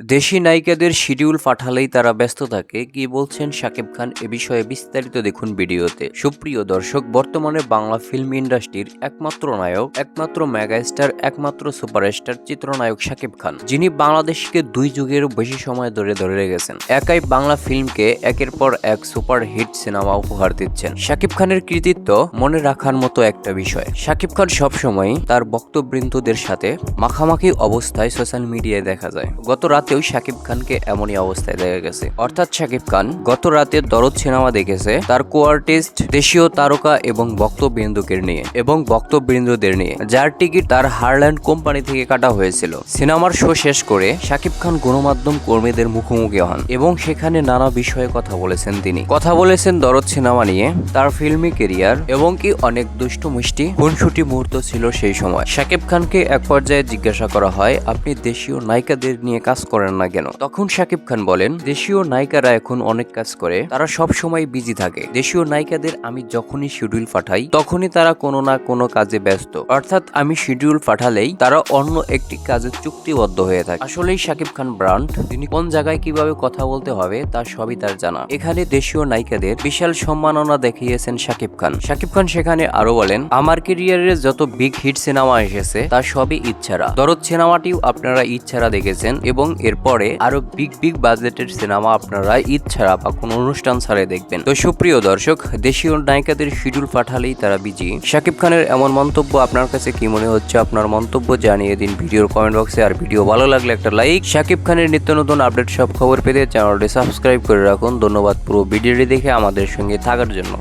দেশি নায়িকাদের শিডিউল পাঠালেই তারা ব্যস্ত থাকে। কি বলছেন শাকিব খান এ বিষয়ে বিস্তারিত দেখুন ভিডিওতে। সুপ্রিয় দর্শক, বর্তমানে বাংলা ফিল্ম ইন্ডাস্ট্রির একমাত্র নায়ক, একমাত্র মেগাস্টার, একমাত্র সুপারস্টার চিত্রনায়ক শাকিব খান, যিনি বাংলাদেশকে দুই যুগেরও বেশি সময় ধরে ধরে রেখেছেন। একাই বাংলা ফিল্মকে একের পর এক সুপার হিট সিনেমা উপহার দিচ্ছেন। শাকিব খানের কৃতিত্ব মনে রাখার মতো একটা বিষয়। শাকিব খান সবসময় তার বক্তবৃন্দদের সাথে মাখামাখি অবস্থায় সোশ্যাল মিডিয়ায় দেখা যায়। গত রাতেও শাকিব খানকে এমনই অবস্থায় দেখা গেছে। অর্থাৎ শাকিব খান গত রাতে দরদ সিনেমা দেখেছে তার কোয়ার্টিস্ট দেশীয় তারকা এবং বক্তবৃন্দকে নিয়ে। এবং বক্তবৃন্দদের নিয়ে, যার টিকিট তার হারল্যান্ড কোম্পানি থেকে কাটা হয়েছিল। সিনেমার শো শেষ করে শাকিব খান গণমাধ্যম কর্মীদের মুখোমুখি হন এবং সেখানে নানা বিষয়ে কথা বলেছেন তিনি। কথা বলেছেন দরদ সিনেমা নিয়ে, তার ফিল্মি কেরিয়ার এবং কি অনেক দুষ্ট মিষ্টি খুনসুটি মুহূর্ত ছিল সেই সময়। শাকিব খানকে এক পর্যায়ে জিজ্ঞাসা করা হয়, আপনি দেশীয় নায়িকাদের নিয়ে কাজ করেন না কেন? তখন শাকিব খান বলেন, দেশীয় নায়িকারা এখন অনেক কাজ করে, তারা সব সময় বিজি থাকে। দেশীয় নায়িকাদের আমি যখনই শিডিউল পাঠাই, তখনই তারা কোনো না কোনো কাজে ব্যস্ত। অর্থাৎ আমি শিডিউল পাঠালেই তারা অন্য একটি কাজে চুক্তিবদ্ধ হয়ে থাকে। আসলেই শাকিব খান ব্রান্ড তিনি কোন জায়গায় কীভাবে কথা বলতে হবে, তা সবই তার জানা। এখানে দেশীয় নায়িকাদের বিশাল সম্মাননা দেখিয়েছেন শাকিব খান। শাকিব খান সেখানে আরও বলেন, আমার ক্যারিয়ারের যত বিগ হিট সিনেমা এসেছে, তা সবই ইচ্ছারা। দরদ সিনেমাটিও আপনারা ইচ্ছারা দেখেছেন এবং এরপরে আরও বিগ বিগ বাজেটের সিনেমা আপনারা ঈদ ছাড়া বা কোনো অনুষ্ঠান ছাড়াই দেখবেন। তো সুপ্রিয় দর্শক, দেশীয় নায়িকাদের শিডিউল পাঠালেই তারা বিজি। শাকিব খানের এমন মন্তব্য আপনার কাছে কি মনে হচ্ছে? আপনার মন্তব্য জানিয়ে দিন ভিডিওর কমেন্ট বক্সে আর ভিডিও ভালো লাগলে একটা লাইক শাকিব খানের নিত্য নতুন আপডেট সব খবর পেতে চ্যানেলটি সাবস্ক্রাইব করে রাখুন। ধন্যবাদ পুরো ভিডিওটি দেখে আমাদের সঙ্গে থাকার জন্য।